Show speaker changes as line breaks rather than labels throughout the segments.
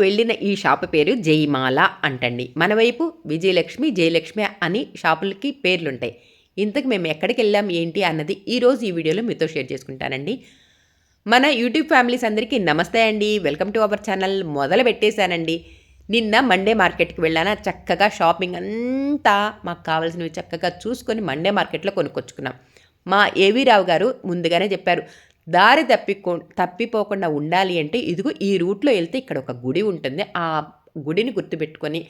వెళ్ళిన ఈ షాప్ పేరు జయమాల అంటండి. మన వైపు విజయలక్ష్మి జయలక్ష్మి అని షాపులకి పేర్లుంటాయి. ఇంతకు మేము ఎక్కడికి వెళ్ళాం ఏంటి అన్నది ఈరోజు ఈ వీడియోలో మీతో షేర్ చేసుకుంటానండి. మన యూట్యూబ్ ఫ్యామిలీస్ అందరికీ నమస్తే అండి. వెల్కమ్ టు అవర్ ఛానల్ మొదలు పెట్టేశానండి. నిన్న మండే మార్కెట్కి వెళ్ళానా చక్కగా షాపింగ్ అంతా మాకు కావాల్సినవి చక్కగా చూసుకొని మండే మార్కెట్లో కొనుక్కొచ్చుకున్నాం. మా ఏవీ రావు గారు ముందుగానే చెప్పారు దారి తప్పికో తప్పిపోకుండా ఉండాలి అంటే ఇదిగో ఈ రూట్లో వెళ్తే ఇక్కడ ఒక గుడి ఉంటుంది. ఆ గుడిని గుర్తుపెట్టుకొని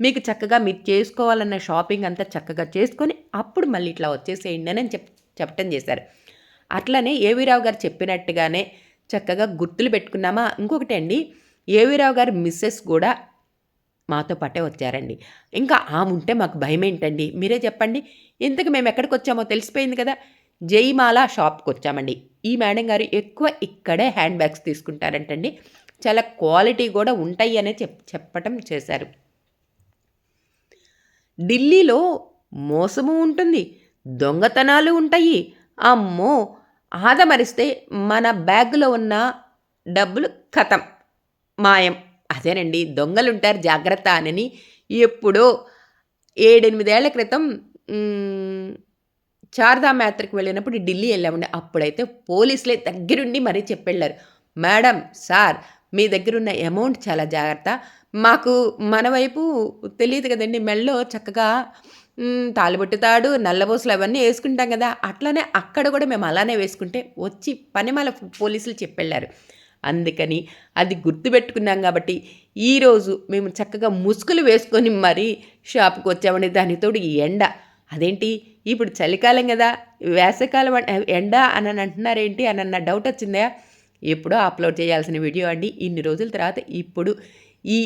మీకు చక్కగా మీరు చేసుకోవాలన్న షాపింగ్ అంతా చక్కగా చేసుకొని అప్పుడు మళ్ళీ ఇట్లా వచ్చేసేయండి అని చెప్ చెప్పటం చేశారు. అట్లనే ఏవీరావు గారు చెప్పినట్టుగానే చక్కగా గుర్తులు పెట్టుకున్నామా? ఇంకొకటి అండి ఏవీరావు గారి మిస్సెస్ కూడా మాతో పాటే వచ్చారండి. ఇంకా ఆమె ఉంటే మాకు భయం ఏంటండి మీరే చెప్పండి. ఇంతకు మేము ఎక్కడికి వచ్చామో తెలిసిపోయింది కదా. జైమాల షాప్కి వచ్చామండి. ఈ మేడం గారు ఎక్కువ ఇక్కడే హ్యాండ్ బ్యాగ్స్ తీసుకుంటారంటండి. చాలా క్వాలిటీ కూడా ఉంటాయి అనే చెప్ చెప్పటం చేశారు. ఢిల్లీలో మోసము ఉంటుంది దొంగతనాలు ఉంటాయి. అమ్మో! ఆదమరిస్తే మన బ్యాగ్లో ఉన్న డబ్బులు కథం మాయం. అదేనండి దొంగలుంటారు జాగ్రత్త అని ఎప్పుడో ఏడెనిమిదేళ్ళ క్రితం చార్దామ్ యాత్రకు వెళ్ళినప్పుడు ఢిల్లీ వెళ్ళామండి. అప్పుడైతే పోలీసులే దగ్గరుండి మరీ చెప్పెళ్ళారు. మేడం సార్ మీ దగ్గర ఉన్న అమౌంట్ చాలా జాగ్రత్త. మాకు మన వైపు తెలియదు కదండి మెళ్ళో చక్కగా తాళిబొట్టుతాడు నల్లబోసులు అవన్నీ వేసుకుంటాం కదా. అట్లనే అక్కడ కూడా మేము అలానే వేసుకుంటే వచ్చి పనిమాల పోలీసులు చెప్పెళ్ళారు. అందుకని అది గుర్తుపెట్టుకున్నాం కాబట్టి ఈరోజు మేము చక్కగా ముసుగులు వేసుకొని మరీ షాప్కి వచ్చామండి దానితోడు ఈ ఎండ. అదేంటి? ఇప్పుడు చలికాలం కదా వేసవికాలం ఎండ అని అంటున్నారేంటి అని అన్న డౌట్ వచ్చిందా? ఎప్పుడో అప్లోడ్ చేయాల్సిన వీడియో అండి. ఇన్ని రోజుల తర్వాత ఇప్పుడు ఈ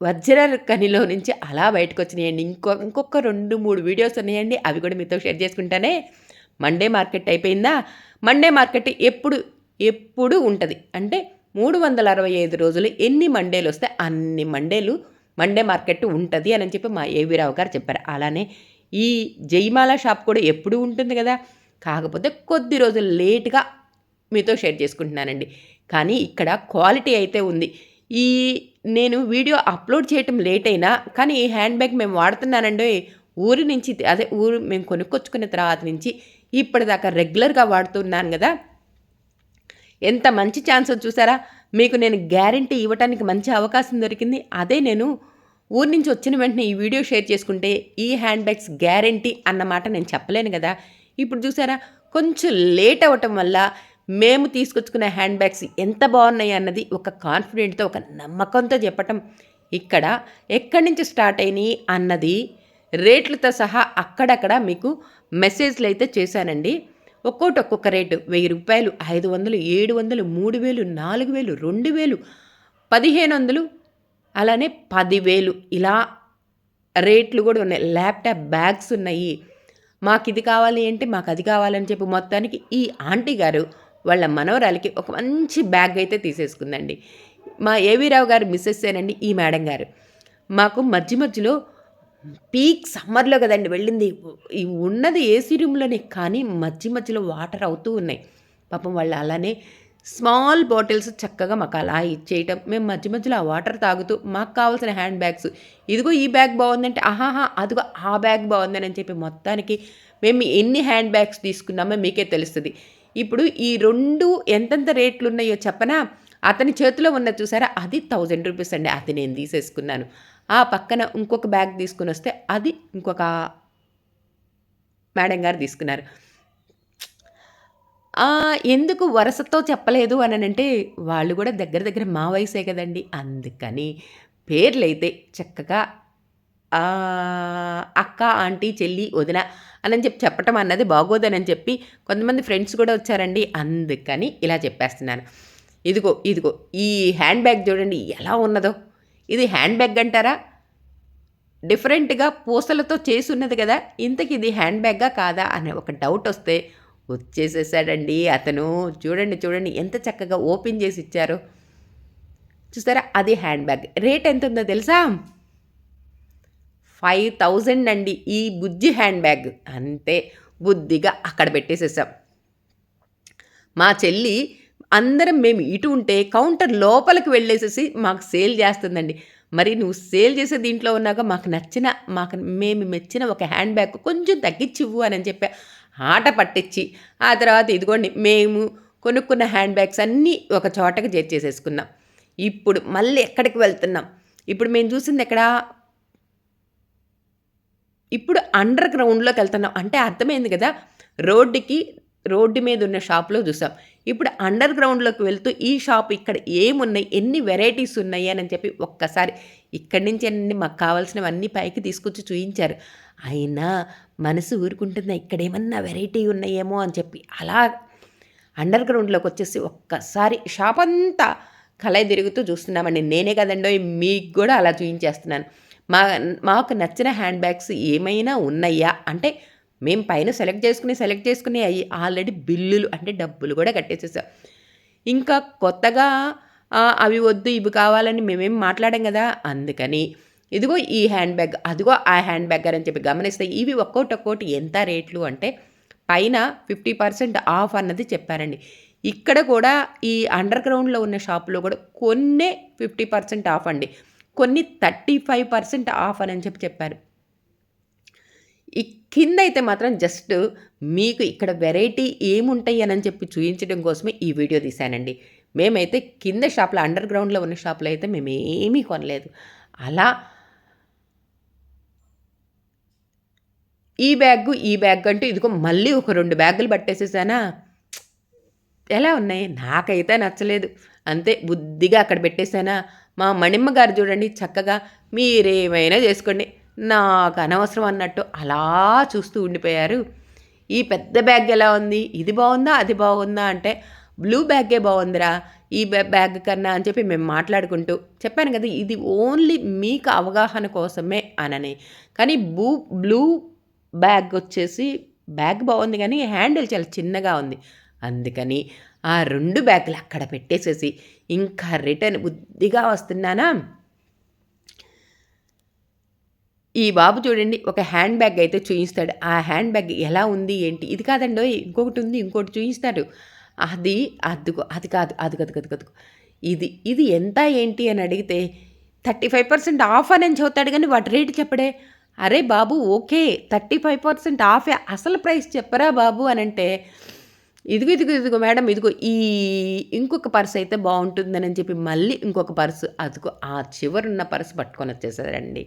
వజ్ర కనిలో నుంచి అలా బయటకు వచ్చినాయండి. ఇంకో ఇంకొక రెండు మూడు వీడియోస్ ఉన్నాయండి. అవి కూడా మీతో షేర్ చేసుకుంటానే. మండే మార్కెట్ అయిపోయిందా? మండే మార్కెట్ ఎప్పుడు ఎప్పుడు ఉంటుంది? అంటే మూడు వందల అరవై ఐదు రోజులు ఎన్ని మండేలు వస్తే అన్ని మండేలు మండే మార్కెట్ ఉంటుంది అని చెప్పి మా ఏవిరావు గారు చెప్పారు. అలానే ఈ జయమాల షాప్ కూడా ఎప్పుడు ఉంటుంది కదా. కాకపోతే కొద్ది రోజులు లేట్గా మీతో షేర్ చేసుకుంటున్నానండి. కానీ ఇక్కడ క్వాలిటీ అయితే ఉంది. ఈ నేను వీడియో అప్లోడ్ చేయటం లేట్ అయినా కానీ ఈ హ్యాండ్ బ్యాగ్ మేము వాడుతున్నానండి. ఊరి నుంచి అదే ఊరు మేము కొనుక్కొచ్చుకున్న తర్వాత నుంచి ఇప్పటిదాకా రెగ్యులర్గా వాడుతున్నాను కదా. ఎంత మంచి ఛాన్స్ చూసారా? మీకు నేను గ్యారంటీ ఇవ్వటానికి మంచి అవకాశం దొరికింది. అదే నేను ఊరి నుంచి వచ్చిన వెంటనే ఈ వీడియో షేర్ చేసుకుంటే ఈ హ్యాండ్ బ్యాగ్స్ గ్యారంటీ అన్నమాట నేను చెప్పలేను కదా. ఇప్పుడు చూసారా? కొంచెం లేట్ అవ్వటం వల్ల మేము తీసుకొచ్చుకున్న హ్యాండ్ బ్యాగ్స్ ఎంత బాగున్నాయి అన్నది ఒక కాన్ఫిడెంట్తో ఒక నమ్మకంతో చెప్పటం ఇక్కడ ఎక్కడి నుంచి స్టార్ట్ అయినాయి అన్నది రేట్లతో సహా అక్కడక్కడ మీకు మెసేజ్లు అయితే చేశానండి. ఒక్కోటి ఒక్కొక్క రేటు వెయ్యి రూపాయలు ఐదు వందలు ఏడు వందలు మూడు వేలు నాలుగు వేలు రెండు వేలు పదిహేను వందలు అలానే పదివేలు. ఇలా రేట్లు కూడా ఉన్నాయి. ల్యాప్టాప్ బ్యాగ్స్ ఉన్నాయి. మాకు ఇది కావాలి అంటే మాకు అది కావాలని చెప్పి మొత్తానికి ఈ ఆంటీ గారు వాళ్ళ మనవరాలకి ఒక మంచి బ్యాగ్ అయితే తీసేసుకుందండి. మా ఏవీరావు గారు మిస్సెస్ ఏనండి ఈ మేడం గారు. మాకు మధ్య మధ్యలో పీక్ సమ్మర్లో కదండి వెళ్ళింది. ఉన్నది ఏసీ రూమ్లోనే కానీ మధ్య మధ్యలో వాటర్ అవుతూ ఉన్నాయి. పాపం వాళ్ళు అలానే స్మాల్ బాటిల్స్ చక్కగా మాకు అలా ఇచ్చేయటం. మేము మధ్య మధ్యలో ఆ వాటర్ తాగుతూ మాకు కావాల్సిన హ్యాండ్ బ్యాగ్స్. ఇదిగో ఈ బ్యాగ్ బాగుందంటే ఆహాహా అదిగో ఆ బ్యాగ్ బాగుందని అని చెప్పి మొత్తానికి మేము ఎన్ని హ్యాండ్ బ్యాగ్స్ తీసుకున్నామో మీకే తెలుస్తుంది. ఇప్పుడు ఈ రెండు ఎంతెంత రేట్లు ఉన్నాయో చెప్పనా? అతని చేతిలో ఉన్న చూసారా? అది థౌజండ్ రూపీస్ అండి. అది నేను తీసేసుకున్నాను. ఆ పక్కన ఇంకొక బ్యాగ్ తీసుకుని వస్తే అది ఇంకొక మేడం గారు తీసుకున్నారు. ఎందుకు వరుసతో చెప్పలేదు అని అంటే వాళ్ళు కూడా దగ్గర దగ్గర మా వయసే కదండి. అందుకని పేర్లైతే చక్కగా అక్క ఆంటీ చెల్లి వదిన అని చెప్పి చెప్పటం అన్నది బాగోదని చెప్పి కొంతమంది ఫ్రెండ్స్ కూడా వచ్చారండి. అందుకని ఇలా చెప్పేస్తున్నాను. ఇదిగో ఇదిగో ఈ హ్యాండ్ బ్యాగ్ చూడండి ఎలా ఉన్నదో. ఇది హ్యాండ్ బ్యాగ్ అంటారా? డిఫరెంట్గా పూసలతో చేసి ఉన్నది కదా. ఇంతకి ఇది హ్యాండ్ బ్యాగ్గా కాదా అనే ఒక డౌట్ వస్తే వచ్చేసేసాడండి. అతను చూడండి చూడండి ఎంత చక్కగా ఓపెన్ చేసి ఇచ్చారు. చూసారా అది హ్యాండ్ బ్యాగ్. రేట్ ఎంత ఉందో తెలుసా? ఫైవ్ థౌజండ్ అండి ఈ బుజ్జి హ్యాండ్ బ్యాగ్. అంతే బుద్ధిగా అక్కడ పెట్టేసేసాం. మా చెల్లి అందరం మేము ఇటు ఉంటే కౌంటర్ లోపలికి వెళ్ళేసేసి మాకు సేల్ చేస్తుందండి. మరి నువ్వు సేల్ చేసే దీంట్లో ఉన్నాక మాకు నచ్చిన మాకు మేము మెచ్చిన ఒక హ్యాండ్ బ్యాగ్ కొంచెం తగ్గించివ్వు అని చెప్పా. ఆట పట్టించి ఆ తర్వాత ఇదిగోండి మేము కొనుక్కున్న హ్యాండ్ బ్యాగ్స్ అన్నీ ఒక చోటకి చేర్చేసేసుకున్నాం. ఇప్పుడు మళ్ళీ ఎక్కడికి వెళ్తున్నాం? ఇప్పుడు మేము చూసింది ఎక్కడ? ఇప్పుడు అండర్ గ్రౌండ్లోకి వెళ్తున్నాం. అంటే అర్థమైంది కదా రోడ్డుకి రోడ్డు మీద ఉన్న షాప్లో చూసాం. ఇప్పుడు అండర్ గ్రౌండ్లోకి వెళ్తూ ఈ షాప్ ఇక్కడ ఏమున్నాయి? ఎన్ని వెరైటీస్ ఉన్నాయి? అని చెప్పి ఒక్కసారి ఇక్కడి నుంచి అన్ని మాకు కావాల్సినవన్నీ పైకి తీసుకొచ్చి చూయించారు. అయినా మనసు ఊరుకుంటుందా ఇక్కడేమన్నా వెరైటీ ఉన్నాయేమో అని చెప్పి అలా అండర్ గ్రౌండ్లోకి వచ్చేసి ఒక్కసారి షాప్ అంతా కలయి తిరుగుతూ చూస్తున్నామండి. నేనే కదండో మీకు కూడా అలా చూపించేస్తున్నాను మా మాకు నచ్చిన హ్యాండ్ బ్యాగ్స్ ఏమైనా ఉన్నాయా? అంటే మేము పైన సెలెక్ట్ చేసుకుని సెలెక్ట్ చేసుకుని అయ్యి ఆల్రెడీ బిల్లులు అంటే డబ్బులు కూడా కట్టేసేసాం. ఇంకా కొత్తగా అవి వద్దు ఇవి కావాలని మేమేం మాట్లాడాం కదా అందుకని ఇదిగో ఈ హ్యాండ్ బ్యాగ్ అదిగో ఆ హ్యాండ్ బ్యాగ్ అని చెప్పి గమనిస్తే ఇవి ఒక్కోటి ఒక్కోటి ఎంత రేట్లు అంటే పైన ఫిఫ్టీ పర్సెంట్ ఆఫ్ అన్నది చెప్పారండి. ఇక్కడ కూడా ఈ అండర్ గ్రౌండ్లో ఉన్న షాపులో కూడా కొన్ని ఫిఫ్టీ పర్సెంట్ ఆఫ్ అండి. కొన్ని థర్టీ ఫైవ్ పర్సెంట్ ఆఫ్ అని చెప్పి చెప్పారు. ఈ కింద అయితే మాత్రం జస్ట్ మీకు ఇక్కడ వెరైటీ ఏముంటాయి అని చెప్పి చూపించడం కోసమే ఈ వీడియో తీశానండి. మేమైతే కింద షాప్లో అండర్ గ్రౌండ్లో ఉన్న షాప్లో అయితే మేము ఏమీ కొనలేదు. అలా ఈ బ్యాగ్ ఈ బ్యాగ్ అంటూ ఇదిగో మళ్ళీ ఒక రెండు బ్యాగులు పట్టేసేసానా? ఎలా ఉన్నాయి? నాకైతే నచ్చలేదు. అంతే బుద్ధిగా అక్కడ పెట్టేశానా? మా మణిమ్మ గారు చూడండి చక్కగా మీరేమైనా చేసుకోండి. నాకు అనవసరం అన్నట్టు అలా చూస్తూ ఉండిపోయారు. ఈ పెద్ద బ్యాగ్ ఎలా ఉంది? ఇది బాగుందా? అది బాగుందా? అంటే బ్లూ బ్యాగే బాగుందిరా. ఈ బ్యాగ్ కన్నా అని చెప్పి మేము మాట్లాడుకుంటూ చెప్పాను కదా ఇది ఓన్లీ మీకు అవగాహన కోసమే అనని. కానీ బ్లూ బ్లూ బ్యాగ్ వచ్చేసి బ్యాగ్ బాగుంది కానీ హ్యాండిల్ చాలా చిన్నగా ఉంది. అందుకని ఆ రెండు బ్యాగులు అక్కడ పెట్టేసేసి ఇంకా రిటర్న్ బుద్ధిగా వస్తున్నానా? ఈ బాబు చూడండి ఒక హ్యాండ్ బ్యాగ్ అయితే చూపిస్తాడు ఆ హ్యాండ్ బ్యాగ్ ఎలా ఉంది ఏంటి? ఇది కాదండి ఇంకొకటి ఉంది ఇంకోటి చూపిస్తాడు అది అదుగో అది కాదు అది కదు కదు కదు. ఇది ఇది ఎంత ఏంటి అని అడిగితే థర్టీ ఫైవ్ పర్సెంట్ ఆఫ్ అని చదువుతాడు కానీ వాటి రేటు చెప్పడే. అరే బాబు ఓకే థర్టీ ఫైవ్ పర్సెంట్ ఆఫే. అసలు ప్రైస్ చెప్పరా బాబు అని అంటే ఇదిగో ఇదిగో ఇదిగో మేడం ఇదిగో ఈ ఇంకొక పర్స్ అయితే బాగుంటుందని చెప్పి మళ్ళీ ఇంకొక పర్సు అదిగో ఆ చివరున్న పర్సు పట్టుకొని వచ్చేసారండి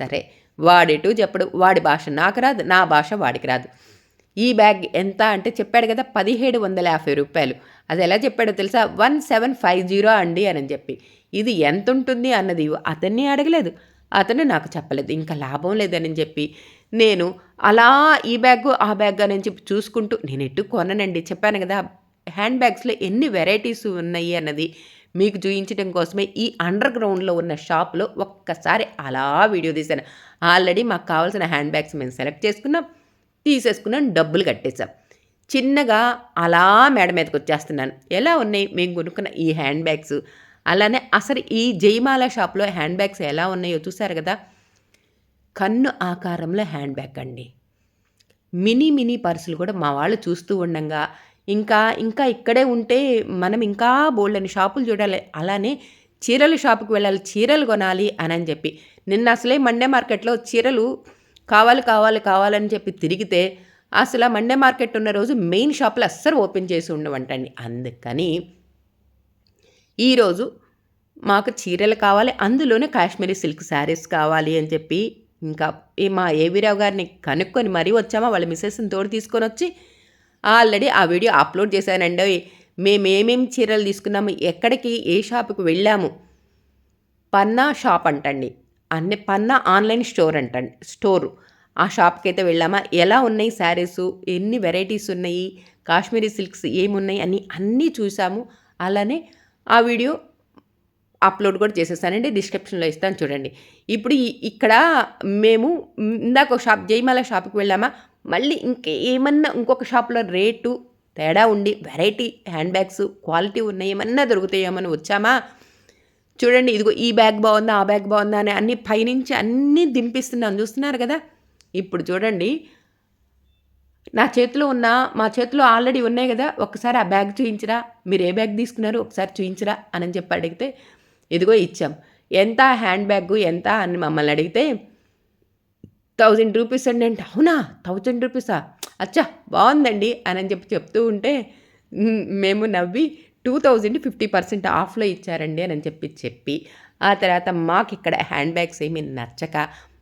సరే వాడేటు చెప్పడు వాడి భాష నాకు రాదు నా భాష వాడికి రాదు. ఈ బ్యాగ్ ఎంత అంటే చెప్పాడు కదా పదిహేడు వందల యాభై రూపాయలు. అది ఎలా చెప్పాడో తెలుసా? వన్ సెవెన్ ఫైవ్ జీరో అండి అని చెప్పి. ఇది ఎంత ఉంటుంది అన్నది అతన్ని అడగలేదు. అతను నాకు చెప్పలేదు. ఇంకా లాభం లేదని చెప్పి నేను అలా ఈ బ్యాగ్ ఆ బ్యాగ్ అని చెప్పి చూసుకుంటూ నేను ఎటు కొననండి. చెప్పాను కదా హ్యాండ్ బ్యాగ్స్లో ఎన్ని వెరైటీస్ ఉన్నాయి అన్నది మీకు చూయించడం కోసమే ఈ అండర్ గ్రౌండ్లో ఉన్న షాప్లో ఒక్కసారి అలా వీడియో తీశాను. ఆల్రెడీ మాకు కావాల్సిన హ్యాండ్ బ్యాగ్స్ మేము సెలెక్ట్ చేసుకున్నాం తీసేసుకున్నాం డబ్బులు కట్టేసాం చిన్నగా అలా మేడ మీదకి వచ్చేస్తున్నాను. ఎలా ఉన్నాయి? మేము కొనుక్కున్న ఈ హ్యాండ్ బ్యాగ్స్ అలానే అసలు ఈ జయమాల షాప్లో హ్యాండ్ బ్యాగ్స్ ఎలా ఉన్నాయో చూసారు కదా? కన్ను ఆకారంలో హ్యాండ్ బ్యాగ్ అండి. మినీ మినీ పర్సులు కూడా మా వాళ్ళు చూస్తూ ఉండంగా ఇంకా ఇంకా ఇక్కడే ఉంటే మనం ఇంకా బోల్డని షాపులు చూడాలి. అలానే చీరల షాపుకి వెళ్ళాలి చీరలు కొనాలి అని అని చెప్పి. నిన్న అసలే మండే మార్కెట్లో చీరలు కావాలి కావాలి కావాలని చెప్పి తిరిగితే అసలు మండే మార్కెట్ ఉన్న రోజు మెయిన్ షాపులు అస్సలు ఓపెన్ చేసి ఉండవంటండి. అందుకని ఈరోజు మాకు చీరలు కావాలి అందులోనే కాశ్మీరీ సిల్క్ శారీస్ కావాలి అని చెప్పి ఇంకా మా ఏవిరావు గారిని కనుక్కొని మరీ వచ్చామా? వాళ్ళ మిస్సెస్ని తోడు తీసుకొని వచ్చి ఆల్రెడీ ఆ వీడియో అప్లోడ్ చేశానండి. మేమేమేం చీరలు తీసుకున్నాము? ఎక్కడికి ఏ షాప్కి వెళ్ళాము? పన్నా షాప్ అంటండి. అన్ని పన్నా ఆన్లైన్ స్టోర్ అంటండి. స్టోరు. ఆ షాప్కి అయితే వెళ్ళామా? ఎలా ఉన్నాయి శారీస్? ఎన్ని వెరైటీస్ ఉన్నాయి? కాశ్మీరీ సిల్క్స్ ఏమున్నాయి? అని అన్నీ చూసాము. అలానే ఆ వీడియో అప్లోడ్ కూడా చేసేసానండి డిస్క్రిప్షన్లో ఇస్తాను చూడండి. ఇప్పుడు ఇక్కడ మేము ఇందాక ఒక షాప్ జయమాల షాప్కి వెళ్ళామా మళ్ళీ ఇంకేమన్నా ఇంకొక షాప్లో రేటు తేడా ఉండి వెరైటీ హ్యాండ్ బ్యాగ్స్ క్వాలిటీ ఉన్నాయి ఏమన్నా దొరుకుతాయేమని వచ్చామా? చూడండి ఇదిగో ఈ బ్యాగ్ బాగుందా ఆ బ్యాగ్ బాగుందా అని అన్ని పైనుంచి అన్నీ దింపిస్తున్నాను చూస్తున్నారు కదా? ఇప్పుడు చూడండి నా చేతిలో ఉన్న మా చేతిలో ఆల్రెడీ ఉన్నాయి కదా ఒకసారి ఆ బ్యాగ్ చూయించరా మీరు ఏ బ్యాగ్ తీసుకున్నారు ఒకసారి చూయించరా అని చెప్పి అడిగితే ఇదిగో ఇచ్చాం. ఎంత హ్యాండ్ బ్యాగ్ ఎంత అని మమ్మల్ని అడిగితే థౌజండ్ రూపీస్ అండి అంటే అవునా? థౌజండ్ రూపీసా అచ్చా బాగుందండి అని చెప్పి చెప్తూ ఉంటే మేము నవ్వి టూ థౌజండ్ ఫిఫ్టీ పర్సెంట్ ఆఫ్లో ఇచ్చారండి అని చెప్పి చెప్పి ఆ తర్వాత మాకు ఇక్కడ హ్యాండ్ బ్యాగ్స్ ఏమీ నచ్చక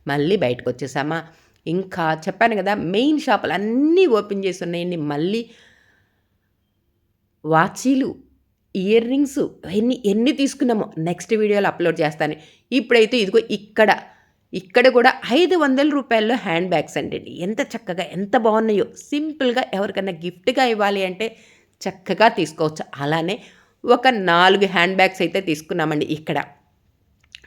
మళ్ళీ బయటకు వచ్చేసామా? ఇంకా చెప్పాను కదా మెయిన్ షాపులు అన్నీ ఓపెన్ చేసి ఉన్నాయండి. మళ్ళీ వాచీలు ఇయర్ రింగ్స్ ఎన్ని ఎన్ని తీసుకున్నామో నెక్స్ట్ వీడియోలో అప్లోడ్ చేస్తాను. ఇప్పుడైతే ఇదిగో ఇక్కడ ఇక్కడ కూడా ఐదు వందల రూపాయల్లో హ్యాండ్ బ్యాగ్స్ అండి. ఎంత చక్కగా ఎంత బాగున్నాయో. సింపుల్గా ఎవరికైనా గిఫ్ట్గా ఇవ్వాలి అంటే చక్కగా తీసుకోవచ్చు. అలానే ఒక నాలుగు హ్యాండ్ బ్యాగ్స్ అయితే తీసుకున్నామండి ఇక్కడ.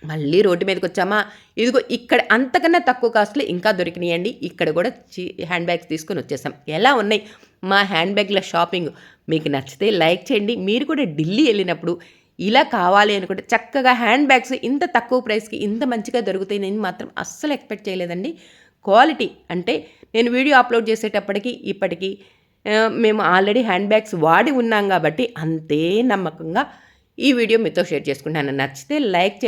మళ్ళీ రోడ్డు మీదకి వచ్చామా ఇదిగో ఇక్కడ అంతకన్నా తక్కువ కాస్ట్లో ఇంకా దొరికినాయండి. ఇక్కడ కూడా చీ హ్యాండ్ బ్యాగ్స్ తీసుకొని వచ్చేసాం. ఎలా ఉన్నాయి? మా హ్యాండ్ బ్యాగ్ల షాపింగ్. మీకు నచ్చితే లైక్ చేయండి. మీరు కూడా ఢిల్లీ వెళ్ళినప్పుడు ఇలా కావాలి అనుకుంటే చక్కగా హ్యాండ్ బ్యాగ్స్ ఇంత తక్కువ ప్రైస్కి ఇంత మంచిగా దొరుకుతాయి నేను మాత్రం అస్సలు ఎక్స్పెక్ట్ చేయలేదండి. క్వాలిటీ అంటే నేను వీడియో అప్లోడ్ చేసేటప్పటికి ఇప్పటికీ మేము ఆల్రెడీ హ్యాండ్ బ్యాగ్స్ వాడి ఉన్నాం కాబట్టి అంతే నమ్మకంగా ఈ వీడియో మీతో షేర్ చేసుకుంటాను నచ్చితే లైక్ చే